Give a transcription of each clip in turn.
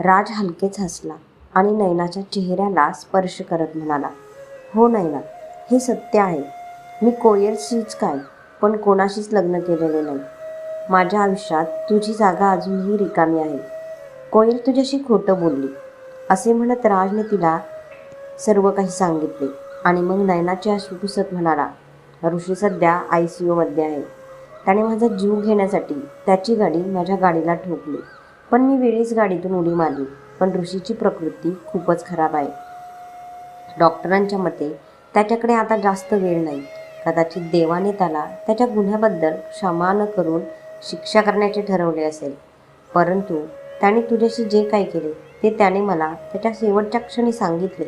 राज हलकेच हसला आणि नयनाच्या चेहऱ्याला स्पर्श करत म्हणाला हो नयना हे सत्य आहे. मी कोयरशीच काय पण कोणाशीच लग्न केलेले नाही. माझ्या आयुष्यात तुझी जागा अजूनही रिकामी आहे. कोयल तुझ्याशी खोटं बोलली. असे म्हणत राजने तिला सर्व काही सांगितले आणि मग नयनाचे अश्रू पुसत म्हणाला ऋषी सध्या आय सी यूमध्ये आहे. त्याने माझा जीव घेण्यासाठी त्याची गाडी माझ्या गाडीला ठोकली. पण मी वेळीच गाडीतून उडी मारली. पण ऋषीची प्रकृती खूपच खराब आहे. डॉक्टरांच्या मते त्याच्याकडे आता जास्त वेळ नाही. कदाचित देवाने त्याला त्याच्या गुन्ह्याबद्दल क्षमा न करून शिक्षा करण्याचे ठरवले असेल. परंतु त्याने तुझ्याशी जे काही केले ते त्याने मला त्याच्या शेवटच्या क्षणी सांगितले.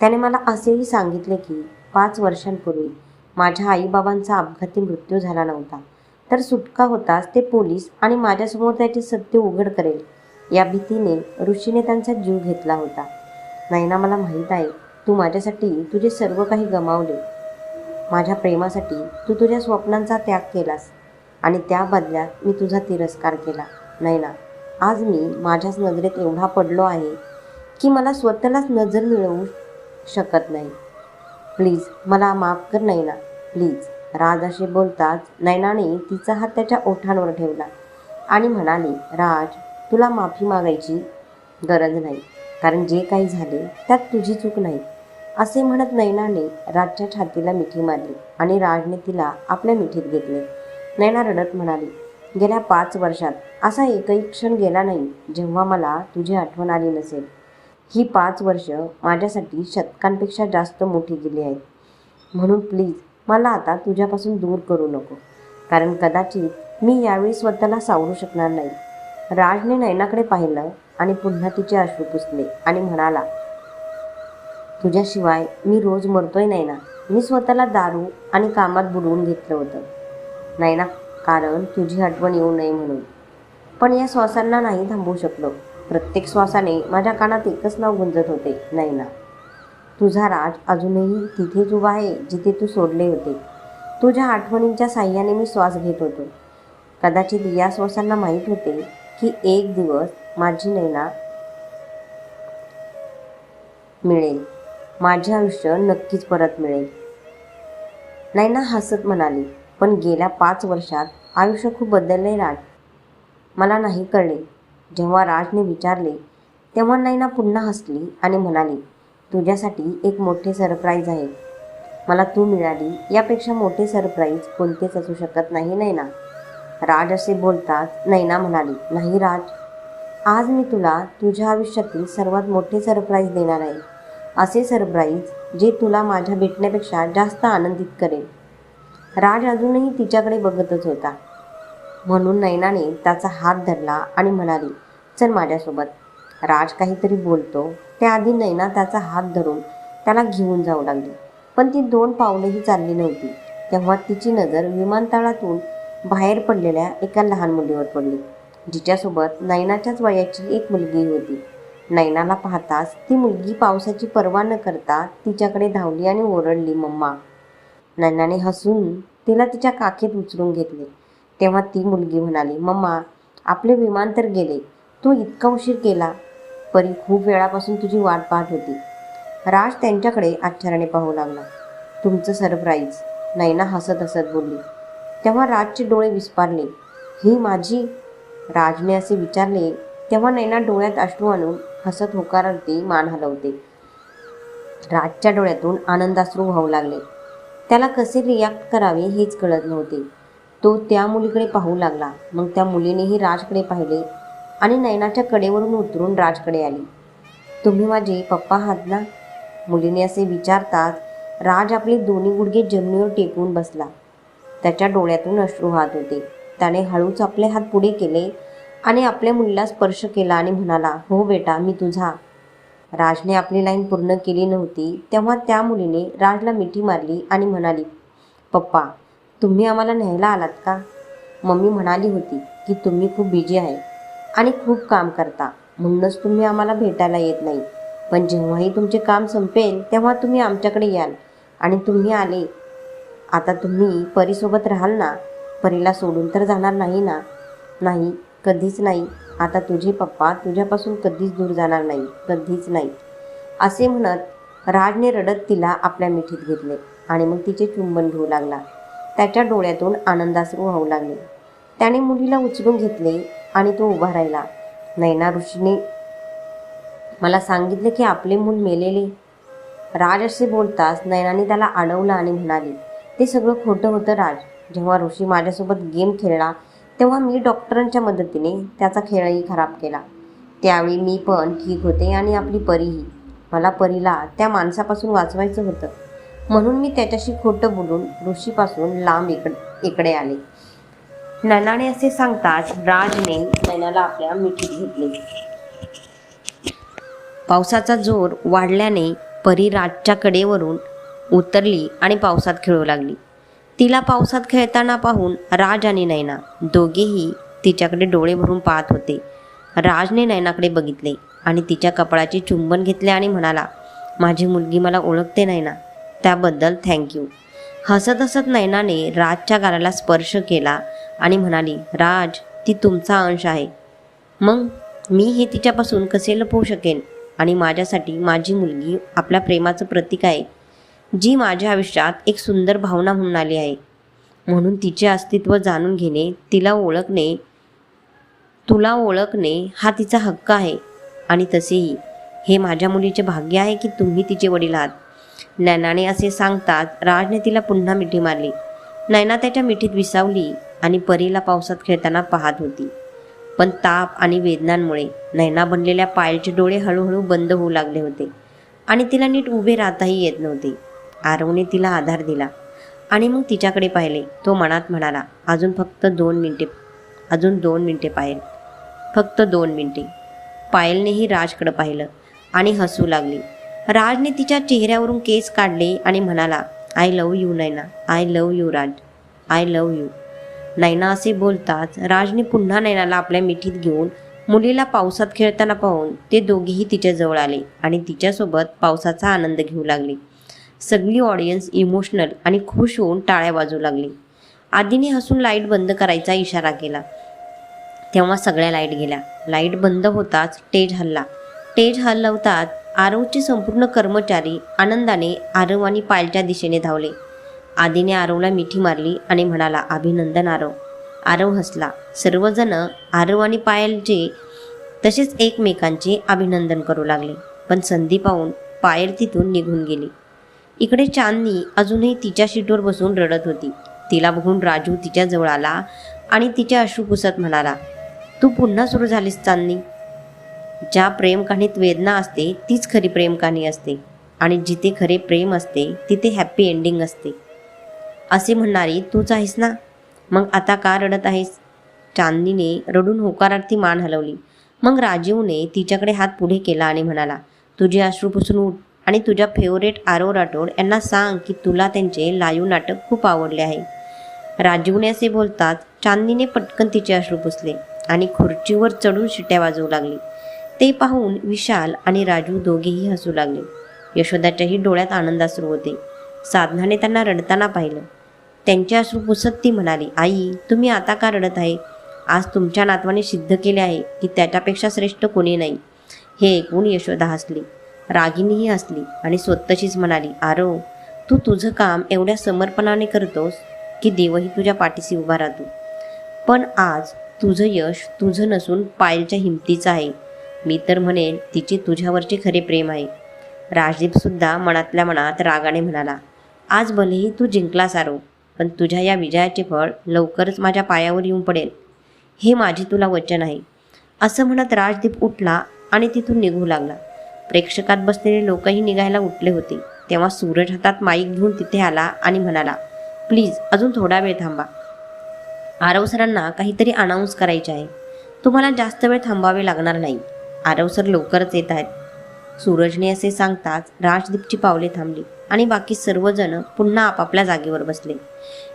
त्याने मला असेही सांगितले की पाच वर्षांपूर्वी माझ्या आईबाबांचा अपघाती मृत्यू झाला नव्हता. तर सुटका होताच ते पोलीस आणि माझ्यासमोर त्याचे सत्य उघड करेल या भीतीने ऋषीने त्यांचा जीव घेतला होता. नैना मला माहीत आहे तू माझ्यासाठी तुझे सर्व काही गमावले. माझ्या प्रेमासाठी तू तुझ्या स्वप्नांचा त्याग केलास आणि त्या बदल्यात मी तुझा तिरस्कार केला. नैना आज मी माझ्याच नजरेत एवढा पडलो आहे की मला स्वतःलाच नजर मिळवू शकत नाही. प्लीज मला माफ कर नैना प्लीज. राज असे बोलताच नैनाने तिचा हात त्याच्या ओठांवर ठेवला आणि म्हणाली राज तुला माफी मागायची गरज नाही कारण जे काही झाले त्यात तुझी चूक नाही. असे म्हणत नैनाने राजच्या छातीला मिठी मारली आणि राजने तिला आपल्या मिठीत घेतले. नैना रडत म्हणाली गेल्या पाच वर्षात असा एकही क्षण गेला नाही जेव्हा मला तुझी आठवण आली नसेल. ही पाच वर्ष माझ्यासाठी शतकांपेक्षा जास्त मोठी गेली आहेत. म्हणून प्लीज मला आता तुझ्यापासून दूर करू नको. कारण कदाचित मी यावेळी स्वतःला सावरू शकणार नाही. राजने नैनाकडे पाहिलं आणि पुन्हा तिचे अश्रू पुसले आणि म्हणाला तुझ्याशिवाय मी रोज मरतोय नैना. मी स्वतःला दारू आणि कामात बुडवून घेतलं होतं. नैना कारण तुझी आठवण येऊ नये म्हणून. पण या श्वासांना नाही थांबवू शकलो. प्रत्येक श्वासाने माझ्या कानात एकच नाव गुंजत होते नैना. तुझा राज अजूनही तिथेच उभा आहे जिथे तू सोडले होते. तुझ्या आठवणींच्या साह्याने मी श्वास घेत होतो. कदाचित या श्वासांना माहीत होते की एक दिवस माझी नैना मिळेल. माझे आयुष्य नक्कीच परत मिळेल. नैना हसत म्हणाली पण गेल्या पाच वर्षात आयुष्य खूप बदलले राज. मला नाही कळले. जेव्हा राजने विचारले तेव्हा नैना पुन्हा हसली आणि म्हणाली तुझ्यासाठी एक मोठे सरप्राईज आहे. मला तू मिळाली यापेक्षा मोठे सरप्राईज कोणतेच असू शकत नाही नैना राज असे बोलताच नैना म्हणाली. नाही राज. आज मी तुला तुझ्या आयुष्यातील सर्वात मोठे सरप्राईज देणार आहे. असे सरप्राईज जे तुला माझ्या भेटण्यापेक्षा जास्त आनंदित करेल. राज अजूनही तिच्याकडे बघतच होता. म्हणून नैनाने त्याचा हात धरला आणि म्हणाली चल माझ्यासोबत. राज काहीतरी बोलतो त्याआधी नैना त्याचा हात धरून त्याला घेऊन जाऊ लागली. पण ती दोन पावलंही चालली नव्हती. तेव्हा तिची नजर विमानतळातून बाहेर पडलेल्या एका लहान मुलीवर पडली. जिच्यासोबत नैनाच्याच वयाची एक मुलगी होती. नैनाला पाहताच ती मुलगी पावसाची पर्वा न करता तिच्याकडे धावली आणि ओरडली मम्मा. नैनाने हसून तिला तिच्या काखेत उचलून घेतले. तेव्हा ती मुलगी म्हणाली मम्मा आपले विमान तर गेले. तू इतका उशीर केला. परी खूप वेळापासून तुझी वाट पाहत होती. राज त्यांच्याकडे आश्चर्याने पाहू लागला. तुमचं सरप्राईज नैना हसत हसत बोलली. तेव्हा राजचे डोळे विस्पारले. ही माझी राजने असे विचारले तेव्हा नैना डोळ्यात अश्रू आणून हसत होकारार्थी मान हलवते. राजच्या डोळ्यातून आनंदाश्रू वाहू लागले. त्याला कसे रिॲक्ट करावे हेच कळत नव्हते. तो त्या मुलीकडे पाहू लागला. मग त्या मुलीनेही राजकडे पाहिले. आणि नैनाच्या कडेवरून उतरून राजकडे आली. तुम्ही माझे पप्पा आहात ना? मुलीने असे विचारताच राज आपले दोन्ही गुडघे जमिनीवर टेकवून बसला. त्याच्या डोळ्यातून अश्रू वाहत होते. त्याने हळूच आपले हात पुढे केले आणि आपल्या मुलीला स्पर्श केला आणि म्हणाला हो बेटा मी तुझा. राजने आपली लाईन पूर्ण केली नव्हती तेव्हा त्या मुलीने राजला मिठी मारली आणि म्हणाली पप्पा तुम्ही आम्हाला न्यायला आलात का? मम्मी म्हणाली होती की तुम्ही खूप बिझी आहे. आणि खूप काम करता. म्हणूनच तुम्ही आम्हाला भेटायला येत नाही. पण जेव्हाही तुमचे काम संपेल तेव्हा तुम्ही आमच्याकडे याल. आणि तुम्ही आले. आता तुम्ही परीसोबत राहाल ना? परीला सोडून तर जाणार नाही ना? नाही कधीच नाही. आता तुझे पप्पा तुझ्यापासून कधीच दूर जाणार नाही. कधीच नाही. असे म्हणत राजने रडत तिला आपल्या मिठीत घेतले आणि मग तिचे चुंबन घेऊ लागला. त्याच्या डोळ्यातून आनंदासरू वाहू लागले. त्याने मुलीला उचलून घेतले. आणि तो उभा राहिला. नैना ऋषीने मला सांगितले की आपले मूल मेलेले. राज असे बोलताच नैनाने त्याला अडवलं आणि म्हणाली ते सगळं खोटं होतं राज. जेव्हा ऋषी माझ्यासोबत गेम खेळला तेव्हा मी डॉक्टरांच्या मदतीने त्याचा खेळही खराब केला. त्यावेळी मी पण ठीक होते आणि आपली परीही. मला परीला त्या माणसापासून वाचवायचं होतं. म्हणून मी त्याच्याशी खोटं बोलून ऋषीपासून लांब इकडे इकडे आले. ननाने असे सांगताच राजने नैनाला आपल्या मिठीत घेतले. पावसाचा जोर वाढल्याने परी राजच्या कडेवरून उतरली आणि पावसात खेळू लागली. तिला पावसात खेळताना पाहून राज आणि नैना दोघेही तिच्याकडे डोळे भरून पाहत होते. राजने नैनाकडे बघितले आणि तिच्या कपाळाचे चुंबन घेतले आणि म्हणाला माझी मुलगी मला ओळखते नैना. त्याबद्दल थँक्यू हसत हसत नैनाने राजच्या गालाला स्पर्श केला आणि म्हणाली राज ती तुमचा अंश आहे. मग मी हे तिच्यापासून कसे लपवू शकेन? आणि माझ्यासाठी माझी मुलगी आपल्या प्रेमाचं प्रतीक आहे जी माझ्या आयुष्यात एक सुंदर भावना म्हणून आली आहे. म्हणून तिचे अस्तित्व जाणून घेणे तिला ओळखणे तुला ओळखणे हा तिचा हक्क आहे. आणि तसेही हे माझ्या मुलीचे भाग्य आहे की तुम्ही तिचे वडील आहात. नैनाने असे सांगताच राजने तिला पुन्हा मिठी मारली. नैना त्याच्या मिठीत विसावली. आणि परीला पावसात खेळताना पाहत होती. पण ताप आणि वेदनांमुळे नैना बनलेल्या पायलचे डोळे हळूहळू बंद होऊ लागले होते आणि तिला नीट उभे राहताही येत नव्हते. आरवने तिला आधार दिला आणि मग तिच्याकडे पाहिले. तो मनात म्हणाला अजून फक्त दोन मिनिटे अजून दोन मिनिटे पायल. फक्त दोन मिनिटे. पायलनेही राजकडं पाहिलं आणि हसू लागली. राजने तिच्या चेहऱ्यावरून केस काढले आणि म्हणाला I love you Naina. I love you Raj. I love you. Naina असे बोलताच राजने पुन्हा नैनाला आपल्या मिठीत घेऊन मुलीला पावसात खेळताना पाहून ते दोघेही तिच्याजवळ आले आणि तिच्यासोबत पावसाचा आनंद घेऊ लागले. सगळी ऑडियन्स इमोशनल आणि खुश होऊन टाळ्या वाजू लागली. आधीने हसून लाइट बंद करायचा इशारा केला. तेव्हा सगळ्या लाइट गेल्या. लाइट बंद होताच टेज हल्ला. टेज हलवताच आरवचे संपूर्ण कर्मचारी आनंदाने आरव आणि पायलच्या दिशेने धावले. आधीने आरवला मिठी मारली आणि म्हणाला अभिनंदन आरव आरव हसला. सर्वजण आरव आणि पायलचे तसेच एकमेकांचे अभिनंदन करू लागले. पण संधी पाहून पायल तिथून निघून गेली. इकडे चांदनी अजूनही तिच्या शीटवर बसून रडत होती. तिला बघून राजू तिच्याजवळ आला आणि तिच्या अश्रू पुसत म्हणाला तू पुन्हा सुरू झालीस चांदनी. ज्या प्रेम कहाणीत वेदना असते तीच खरी प्रेम कहाणी असते. आणि जिथे खरे प्रेम असते तिथे हॅप्पी एंडिंग असते. असे म्हणणारी तूच आहेस ना? मग आता का रडत आहेस? चांदनीने रडून होकारार्थी मान हलवली. मग राजीवने तिच्याकडे हात पुढे केला आणि म्हणाला तुझे अश्रू पुसून उठ आणि तुझ्या फेवरेट आरव राठोड यांना सांग की तुला त्यांचे लाईव्ह नाटक खूप आवडले आहे. राजीवने असे बोलताच चांदनीने पटकन तिचे अश्रू पुसले आणि खुर्चीवर चढून शिट्या वाजवू लागली. ते पाहून विशाल आणि राजू दोघेही हसू लागले. यशोदाच्याही डोळ्यात आनंदाश्रू होते. साधनाने त्यांना रडताना पाहिलं. त्यांच्या अश्रू पुसत ती म्हणाली आई तुम्ही आता का रडत आहे? आज तुमच्या नातवाने सिद्ध केले आहे की त्याच्यापेक्षा श्रेष्ठ कोणी नाही. हे ऐकून यशोदा हसली. रागिणीही हसली आणि स्वतःशीच म्हणाली आरो तू तुझं काम एवढ्या समर्पणाने करतोस की देवही तुझ्या पाठीशी उभा राहतो. पण आज तुझं यश तुझं नसून पायलच्या हिमतीचं आहे. मी तर म्हणेन तिचे तुझ्यावरचे खरे प्रेम आहे. राजदीपसुद्धा मनातल्या मनात रागाने म्हणाला आज भलेही तू जिंकलास आरो पण तुझ्या या विजयाचे फळ लवकरच माझ्या पायावर येऊन पडेल. हे माझे तुला वचन आहे. असं म्हणत राजदीप उठला आणि तिथून निघू लागला. प्रेक्षकात बसलेले लोकही निघायला उठले होते. तेव्हा सूरज हातात माईक घेऊन तिथे आला आणि म्हणाला प्लीज अजून थोडा वेळ थांबा. आरव सरांना काहीतरी अनाऊन्स करायचे आहे. तुम्हाला जास्त वेळ थांबावे लागणार नाही. आरव सर लवकरच येत आहेत. सूरजने असे सांगताच राजदीपची पावले थांबली. आणि बाकी सर्वजण पुन्हा आपापल्या जागेवर बसले.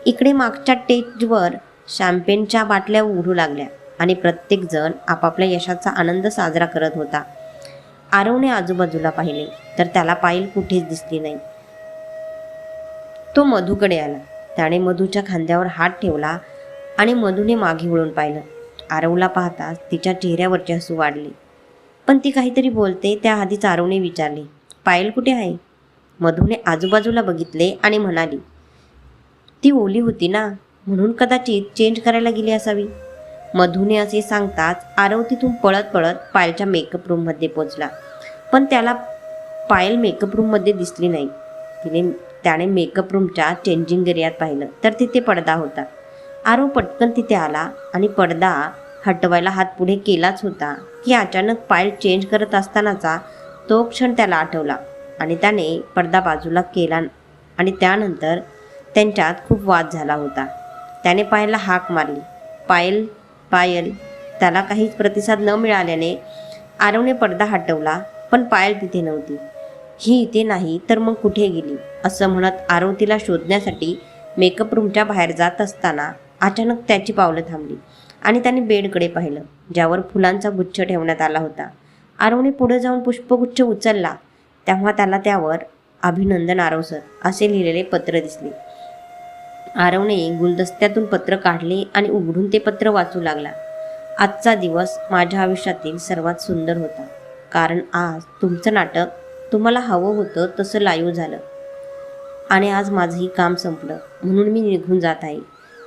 इकडे मागच्या टेजवर शॅम्पेनच्या बाटल्या उघडू लागल्या आणि प्रत्येकजण आपापल्या यशाचा आनंद साजरा करत होता. आरवने आजूबाजूला पाहिले तर त्याला पायल कुठेच दिसली नाही. तो मधूकडे आला. त्याने मधूच्या खांद्यावर हात ठेवला आणि मधूने मागे वळून पाहिलं. आरवला पाहताच तिच्या चेहऱ्यावरचे हसू वाढले. पण ती काहीतरी बोलते त्या आधीच आरवने विचारले पायल कुठे आहे? मधूने आजूबाजूला बघितले आणि म्हणाली ती ओली होती ना म्हणून कदाचित चेंज करायला गेली असावी. मधूने असे सांगताच आरव तिथून पळत पळत पायलच्या मेकअप रूममध्ये पोचला. पण त्याला पायल मेकअप रूममध्ये दिसली नाही. तिने त्याने मेकअप रूमच्या चेंजिंग एरियात पाहिलं तर तिथे पडदा होता. आरव पटकन तिथे आला आणि पडदा हटवायला हात पुढे केलाच होता की अचानक पायल चेंज करत असतानाचा तो क्षण त्याला आठवला. आणि त्याने पडदा बाजूला केला आणि त्यानंतर त्यांच्यात खूप वाद झाला होता. त्याने पायलला हाक मारली. पायल पायल त्याला काहीच प्रतिसाद न मिळाल्याने आरवने पडदा हटवला पण पायल तिथे नव्हती. ही इथे नाही तर मग कुठे गेली? असं म्हणत आरव तिला शोधण्यासाठी मेकअप रूमच्या बाहेर जात असताना अचानक त्याची पावलं थांबली आणि त्याने बेडकडे पाहिलं ज्यावर फुलांचा गुच्छ ठेवण्यात आला होता. आरवने पुढे जाऊन पुष्पगुच्छ उचलला तेव्हा त्याला त्यावर अभिनंदन आरव सर असे लिहिलेले पत्र दिसले. आरवने गुलदस्त्यातून पत्र काढले आणि उघडून ते पत्र वाचू लागला. आजचा दिवस माझ्या आयुष्यातील सर्वात सुंदर होता. कारण आज तुमचं नाटक तुम्हाला हवं होतं तसं लाईव्ह झालं. आणि आज माझंही काम संपलं. म्हणून मी निघून जात आहे.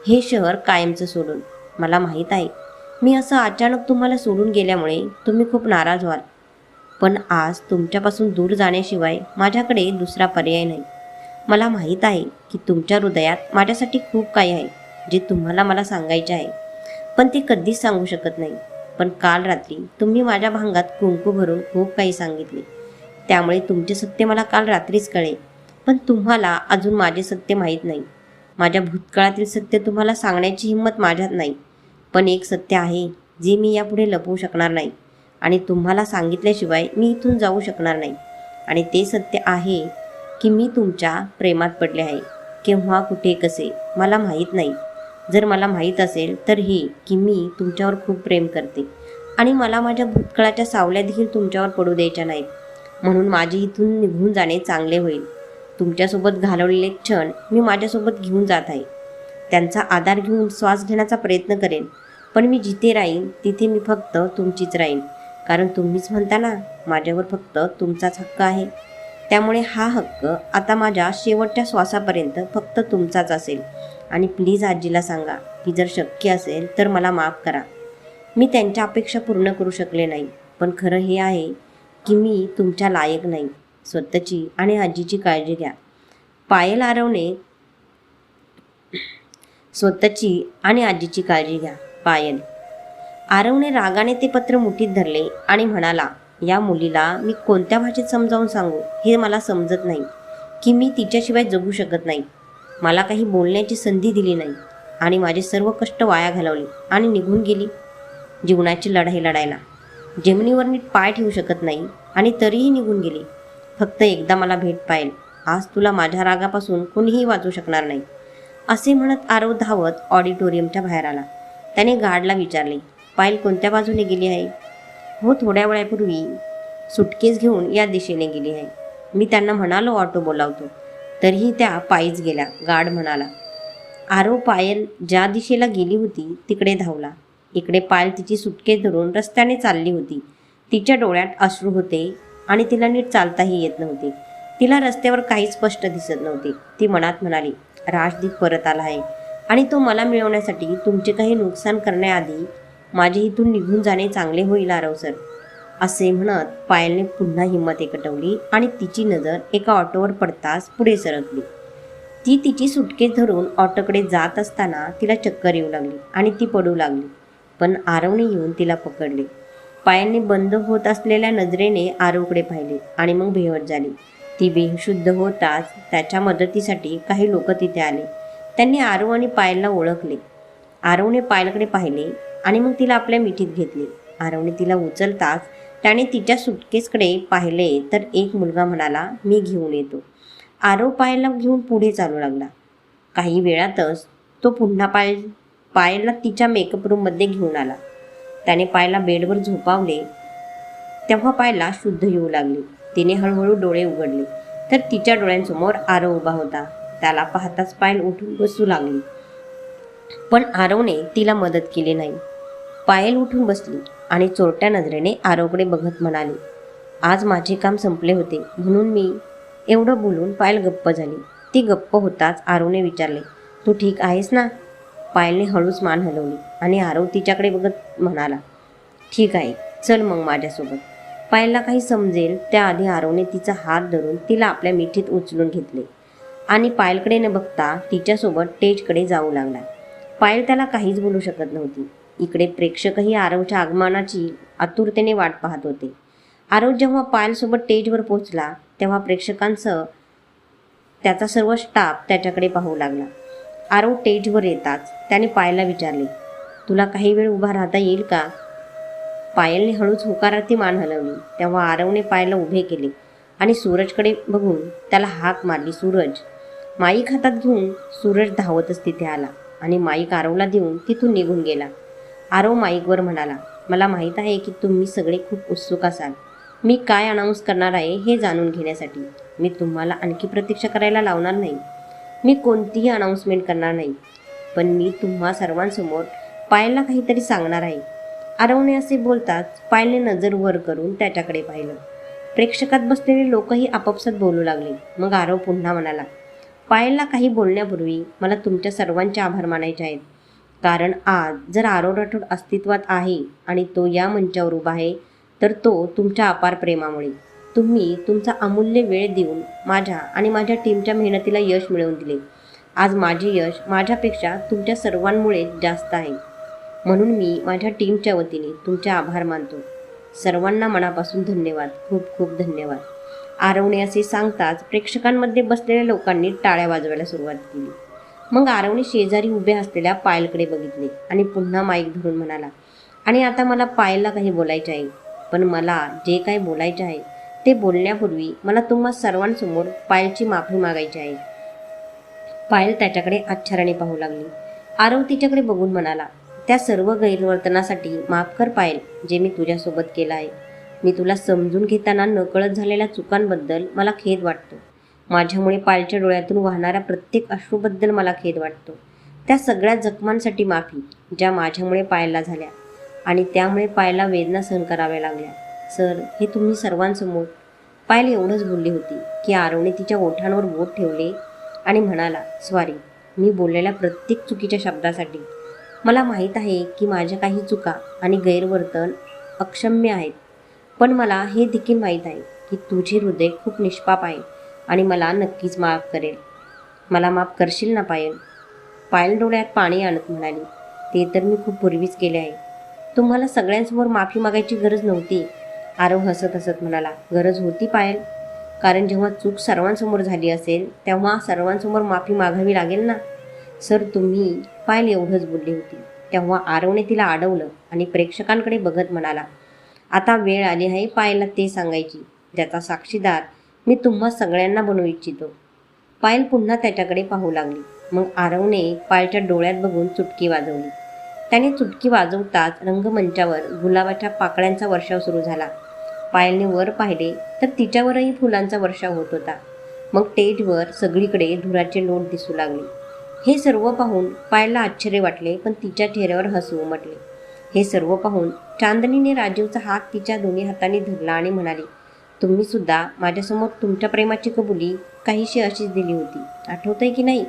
हे शहर कायमचं सोडून. मला माहीत आहे. मी असं अचानक तुम्हाला सोडून गेल्यामुळे तुम्ही खूप नाराज व्हाल. पण आज तुमच्यापासून दूर जाण्याशिवाय माझ्याकडे दुसरा पर्याय नाही. मला माहीत आहे की तुमच्या हृदयात माझ्यासाठी खूप काही आहे जे तुम्हाला मला सांगायचे आहे. पण ते कधीच सांगू शकत नाही. पण काल रात्री तुम्ही माझ्या भांगात कुंकू भरून खूप काही सांगितले. त्यामुळे तुमचे सत्य मला काल रात्रीच कळे पण तुम्हाला अजून माझे सत्य माहीत नाही. माझ्या भूतकाळातील सत्य तुम्हाला सांगण्याची हिंमत माझ्यात नाही. पण एक सत्य आहे जे मी यापुढे लपवू शकणार नाही. आणि तुम्हाला सांगितल्याशिवाय मी इथून जाऊ शकणार नाही. आणि ते सत्य आहे की मी तुमच्या प्रेमात पडले आहे. केव्हा कुठे कसे मला माहीत नाही. जर मला माहीत असेल तर हे की मी तुमच्यावर खूप प्रेम करते. आणि मला माझ्या भूतकाळाच्या सावल्या देखील तुमच्यावर पडू द्यायच्या नाहीत. म्हणून माझे इथून निघून जाणे चांगले होईल. तुमच्यासोबत घालवलेले क्षण मी माझ्यासोबत घेऊन जात आहे. त्यांचा आधार घेऊन श्वास घेण्याचा प्रयत्न करेन. पण मी जिथे राहीन तिथे मी फक्त तुमचीच राहीन. कारण तुम्हीच म्हणता ना माझ्यावर फक्त तुमचाच हक्क आहे. त्यामुळे हा हक्क आता माझ्या शेवटच्या श्वासापर्यंत फक्त तुमचाच असेल. आणि प्लीज आजीला सांगा की जर शक्य असेल तर मला माफ करा. मी त्यांच्या अपेक्षा पूर्ण करू शकले नाही पण खरं हे आहे की मी तुमच्या लायक नाही. स्वतःची आणि आजीची काळजी घ्या. पायल आरवणे स्वतःची आणि आजीची काळजी घ्या. पायल आरवने रागाने ते पत्र मुठीत धरले आणि म्हणाला या मुलीला मी कोणत्या भाषेत समजावून सांगू? हे मला समजत नाही. की मी तिच्याशिवाय जगू शकत नाही. मला काही बोलण्याची संधी दिली नाही. आणि माझे सर्व कष्ट वाया घालवले आणि निघून गेली. जीवनाची लढाई लढायला. जमिनीवर नीट पाय ठेवू शकत नाही आणि तरीही निघून गेली. फक्त एकदा मला भेट पाहिल. आज तुला माझ्या रागापासून कुणीही वाचू शकणार नाही. असे म्हणत आरव धावत ऑडिटोरियमच्या बाहेर आला. त्याने गार्डला विचारले पायल कोणत्या बाजूने गेली आहे? हो थोड्या वेळापूर्वी सुटकेस घेऊन या दिशेने गेली आहे. मी त्यांना म्हणालो ऑटो बोलावतो. तरीही त्या पायीच गेल्या गार्ड म्हणाला. आरो पायल ज्या दिशेला गेली होती तिकडे धावला. इकडे पायल तिची सुटकेस धरून रस्त्याने चालली होती. तिच्या डोळ्यात अश्रू होते आणि तिला नीट चालताही येत नव्हते. तिला रस्त्यावर काही स्पष्ट दिसत नव्हते. ती मनात म्हणाली राजदीप परत आला आहे आणि तो मला मिळवण्यासाठी तुमचे काही नुकसान करण्याआधी माझे इथून निघून जाणे चांगले होईल आरव सर. असे म्हणत पायलने पुन्हा हिंमत एकटवली आणि तिची नजर एका ऑटोवर पडताच पुढे सरकली. ती तिची सुटकेस धरून ऑटोकडे जात असताना तिला चक्कर येऊ लागली आणि ती पडू लागली. पण आरवने येऊन तिला पकडले. पायलने बंद होत असलेल्या नजरेने आरवकडे पाहिले आणि मग बेहट झाली. ती बेशुद्ध होताच त्याच्या मदतीसाठी काही लोक तिथे आले. त्यांनी आरव आणि पायलला ओळखले. आरवने पायलकडे पाहिले आणि मग तिला आपल्या मिठीत घेतले. आरवने तिला उचलताच त्याने तिच्या सुटकेसकडे पाहिले तर एक मुलगा म्हणाला मी घेऊन येतो. आरव पायाला घेऊन पुढे चालू लागला. काही वेळातच तो पुन्हा पाय पायला तिच्या मेकअप रूममध्ये घेऊन आला. त्याने पायला बेडवर झोपावले. तेव्हा पायला शुद्ध येऊ लागली. तिने हळूहळू डोळे उघडले. तर तिच्या डोळ्यांसमोर आरव उभा होता. त्याला पाहताच पायल उठून बसू लागली. पण आरवने तिला मदत केली नाही. पायल उठून बसली आणि चोरट्या नजरेने आरोकडे बघत म्हणाली आज माझे काम संपले होते म्हणून मी एवढं बोलून पायल गप्प झाली. ती गप्प होताच आरोने विचारले तू ठीक आहेस ना? पायलने हळूच मान हलवली आणि आरव तिच्याकडे बघत म्हणाला ठीक आहे चल मग माझ्यासोबत. पायलला काही समजेल त्याआधी आरवने तिचा हात धरून तिला आपल्या मिठीत उचलून घेतले आणि पायलकडे न बघता तिच्यासोबत टेजकडे जाऊ लागला. पायल त्याला काहीच बोलू शकत नव्हती. इकडे प्रेक्षकही आरवच्या आगमनाची आतुरतेने वाट पाहत होते. आरव जेव्हा पायलसोबत स्टेजवर पोहोचला तेव्हा प्रेक्षकांसह त्याचा सर्व स्टाफ त्याच्याकडे पाहू लागला. आरव टेजवर येताच त्याने पायलला विचारले तुला काही वेळ उभा राहता येईल का? पायलने हळूच होकारार्थी मान हलवली. तेव्हा आरवने पायलला उभे केले आणि सूरजकडे बघून त्याला हाक मारली सूरज माईक हातात घेऊन सूरज धावतच तिथे आला आणि माईक आरवला देऊन तिथून निघून गेला. आरव माईकवर म्हणाला मला माहीत आहे की तुम्ही सगळे खूप उत्सुक असाल. मी काय अनाऊन्स करणार आहे हे जाणून घेण्यासाठी. मी तुम्हाला आणखी प्रतीक्षा करायला लावणार नाही. मी कोणतीही अनाऊन्समेंट करणार नाही. पण मी तुम्हा सर्वांसमोर पायलला काहीतरी सांगणार आहे. आरवने असे बोलताच पायलने नजर वर करून त्याच्याकडे पाहिलं. प्रेक्षकात बसलेले लोकही आपापसात बोलू लागले. मग आरव पुन्हा म्हणाला पायलला काही बोलण्यापूर्वी मला तुमच्या सर्वांचे आभार मानायचे आहेत. कारण आज जर आरव राठोड अस्तित्वात आहे आणि तो या मंचावर उभा आहे तर तो तुमच्या अपार प्रेमामुळे. तुम्ही तुमचा अमूल्य वेळ देऊन माझ्या आणि माझ्या टीमच्या मेहनतीला यश मिळवून दिले. आज माझे यश माझ्यापेक्षा तुमच्या सर्वांमुळे जास्त आहे. म्हणून मी माझ्या टीमच्या वतीने तुमचे आभार मानतो. सर्वांना मनापासून धन्यवाद. खूप खूप धन्यवाद. आरवणे असे सांगताच प्रेक्षकांमध्ये बसलेल्या लोकांनी टाळ्या वाजवायला सुरुवात केली. मग आरवने शेजारी उभे असलेल्या पायलकडे बघितले आणि पुन्हा माईक धरून म्हणाला आणि आता मला पायलला काही बोलायचे आहे पण मला जे काही बोलायचे आहे ते बोलण्यापूर्वी मला तुम्हा सर्वांसमोर पायलची माफी मागायची आहे. पायल त्याच्याकडे आश्चर्याने पाहू लागली. आरव तिच्याकडे बघून म्हणाला त्या सर्व गैरवर्तनासाठी माफ कर पायल जे मी तुझ्यासोबत केलं आहे. मी तुला समजून घेताना नकळत झालेल्या चुकांबद्दल मला खेद वाटतो. माझ्यामुळे पालच्या डोळ्यातून वाहणाऱ्या प्रत्येक अश्रूबद्दल मला खेद वाटतो. त्या सगळ्या जखमांसाठी माफी ज्या माझ्यामुळे पायला झाल्या आणि त्यामुळे पायला वेदना सहन कराव्या लागल्या. सर हे तुम्ही सर्वांसमोर पायल एवढंच बोलली होती की आरवने तिच्या ओठांवर बोट ठेवले आणि म्हणाला स्वारी मी बोललेल्या प्रत्येक चुकीच्या शब्दासाठी. मला माहीत आहे की माझ्या काही चुका आणि गैरवर्तन अक्षम्य आहेत पण मला हे देखील माहीत आहे की तुझे हृदय खूप निष्पाप आहे. आणि मला नक्कीच माफ करेल. मला माफ करशील ना पायल? पायल डोळ्यात पाणी आणत म्हणाली. ते तर मी खूप पूर्वीच केले आहे. तुम्हाला सगळ्यांसमोर माफी मागायची गरज नव्हती. आरव हसत हसत म्हणाला गरज होती पायल? कारण जेव्हा चूक सर्वांसमोर झाली असेल तेव्हा सर्वांसमोर माफी मागावी लागेल ना? सर तुम्ही पायल एवढंच बोलली होती. तेव्हा आरवने तिला अडवलं आणि प्रेक्षकांकडे बघत म्हणाला आता वेळ आली आहे पायलला ते सांगायची. ज्याचा साक्षीदार मी तुम्हा सगळ्यांना बनवू इच्छितो. पायल पुन्हा त्याच्याकडे पाहू लागली. मग आरवने पायलच्या डोळ्यात बघून चुटकी वाजवली. त्याने चुटकी वाजवताच रंगमंचावर गुलाबाच्या पाकळ्यांचा वर्षाव सुरू झाला. पायलने वर पाहिले तर तिच्यावरही फुलांचा वर्षाव होत होता. मग टेजवर सगळीकडे धुराचे लोट दिसू लागले. हे सर्व पाहून पायलला आश्चर्य वाटले पण तिच्या चेहऱ्यावर हसू उमटले. हे सर्व पाहून चांदनीने राजीवचा हात तिच्या दोन्ही हाताने धरला आणि म्हणाली तुम्ही सुद्धा माझ्यासमोर तुमच्या प्रेमाची कबुली काहीशी अशीच दिली होती. आठवतंय की नाही?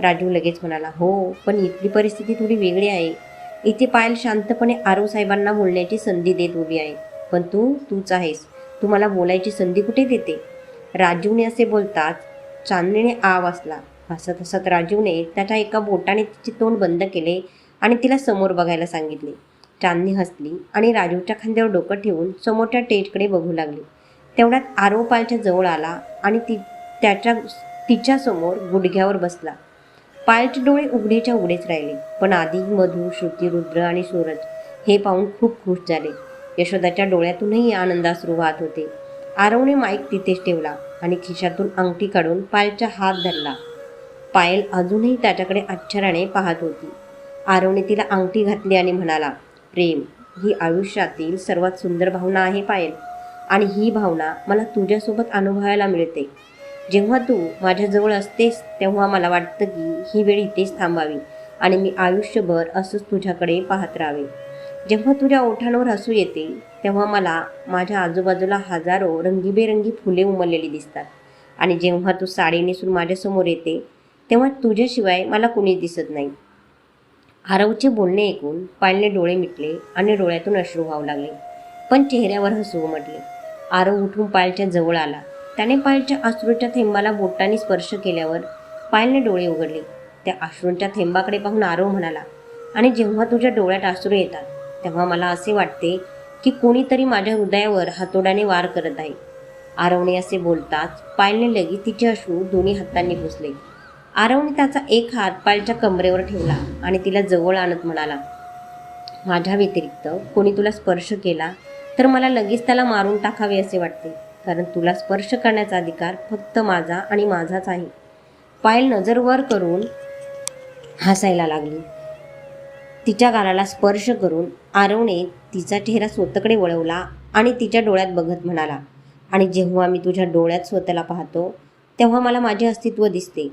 राजीव लगेच म्हणाला हो पण इथली परिस्थिती थोडी वेगळी आहे. इथे पायल शांतपणे आरव साहेबांना बोलण्याची संधी देत उभी आहे. पण तू तूच आहेस. तू मला बोलायची संधी कुठे देते? राजीवने असे बोलताच चांदणीने आ वाचला हसत हसत राजीवने त्याच्या एका बोटाने तिचे तोंड बंद केले आणि तिला समोर बघायला सांगितले. चांदणी हसली आणि राजीवच्या खांद्यावर डोकं ठेवून समोरच्या टेजकडे बघू लागली. तेवढ्यात आरोपालच्या जवळ आला आणि ती त्याच्या तिच्यासमोर गुडघ्यावर बसला. पायलचे डोळे उघडेच्या उघडेच राहिले पण आधी मधु श्रुती रुद्र आणि सूरज हे पाहून खूप खुश झाले. यशोदाच्या डोळ्यातूनही आनंदाश्रू वाहत होते. आरवने माईक तिथेच ठेवला आणि खिशातून अंगठी काढून पायलचा हात धरला. पायल अजूनही त्याच्याकडे आश्चर्याने पाहत होती. आरवने तिला अंगठी घातली आणि म्हणाला प्रेम ही आयुष्यातील सर्वात सुंदर भावना आहे पायल. आणि ही भावना मला तुझ्यासोबत अनुभवायला मिळते. जेव्हा तू माझ्याजवळ असतेस तेव्हा मला वाटतं की ही वेळ इथेच थांबावी आणि मी आयुष्यभर असंच तुझ्याकडे पाहत राहावे. जेव्हा तुझ्या ओठांवर हसू येते तेव्हा मला माझ्या आजूबाजूला हजारो रंगीबेरंगी फुले उमललेली दिसतात. आणि जेव्हा तू साडी नेसून माझ्यासमोर येते तेव्हा तुझ्याशिवाय मला कुणीच दिसत नाही. आरवचे बोलणे ऐकून पायलने डोळे मिटले आणि डोळ्यातून अश्रू व्हावू लागले. पण चेहऱ्यावर हसू उमटले. आरव उठून पायलच्या जवळ आला. त्याने पायलच्या अश्रूंच्या थेंबाला बोटाने स्पर्श केल्यावर पायलने डोळे उघडले. त्या अश्रूंच्या थेंबाकडे पाहून आरव म्हणाला आणि जेव्हा तुझ्या डोळ्यात अश्रू येतात तेव्हा मला असे वाटते की कोणीतरी माझ्या हृदयावर हातोड्याने वार करत आहे. आरवने असे बोलताच पायलने लगेच तिचे अश्रू दोन्ही हातांनी पुसले. आरवने त्याचा एक हात पायलच्या कमरेवर ठेवला आणि तिला जवळ आणत म्हणाला माझ्या व्यतिरिक्त कोणी तुला स्पर्श केला तर मला लगेच त्याला मारून टाकावे असे वाटते. कारण तुला स्पर्श करण्याचा अधिकार फक्त माझा आणि माझाच आहे. पायल नजर वर करून हसायला लागली. तिच्या गालाला स्पर्श करून आरवने तिचा चेहरा स्वतःकडे वळवला आणि तिच्या डोळ्यात बघत म्हणाला आणि जेव्हा मी तुझ्या डोळ्यात स्वतःला पाहतो तेव्हा मला माझे अस्तित्व दिसते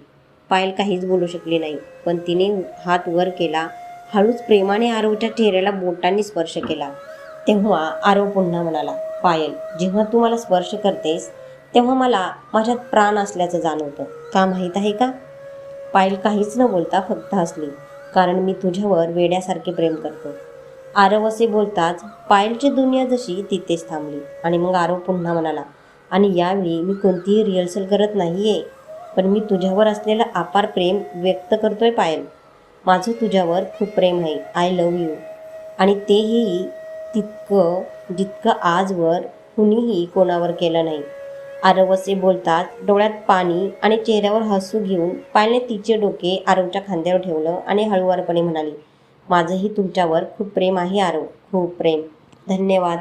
पायल काहीच बोलू शकली नाही पण तिने हात वर केला हळूच प्रेमाने आरवच्या चेहऱ्याला बोटांनी स्पर्श केला. तेव्हा आरव पुन्हा म्हणाला पायल जेव्हा तू मला स्पर्श करतेस तेव्हा मला माझ्यात प्राण असल्याचं जाणवतं. का माहीत आहे का? पायल काहीच न बोलता फक्त हसली कारण मी तुझ्यावर वेड्यासारखे प्रेम करतो. आरव असे बोलताच पायलची दुनिया जशी तिथेच थांबली आणि मग आरव पुन्हा म्हणाला आणि यावेळी मी कोणतीही रिहर्सल करत नाही आहे पण मी तुझ्यावर असलेलं अपार प्रेम व्यक्त करतोय पायल. माझं तुझ्यावर खूप प्रेम आहे. आय लव यू आणि तेही तितकं जितकं आजवर कुणीही कोणावर केलं नाही. आरवसे बोलतात डोळ्यात पाणी आणि चेहऱ्यावर हसू घेऊन पायलने तिचे डोके आरवच्या खांद्यावर ठेवलं आणि हळूवारपणे म्हणाली माझंही तुमच्यावर खूप प्रेम आहे आरव खूप प्रेम. धन्यवाद.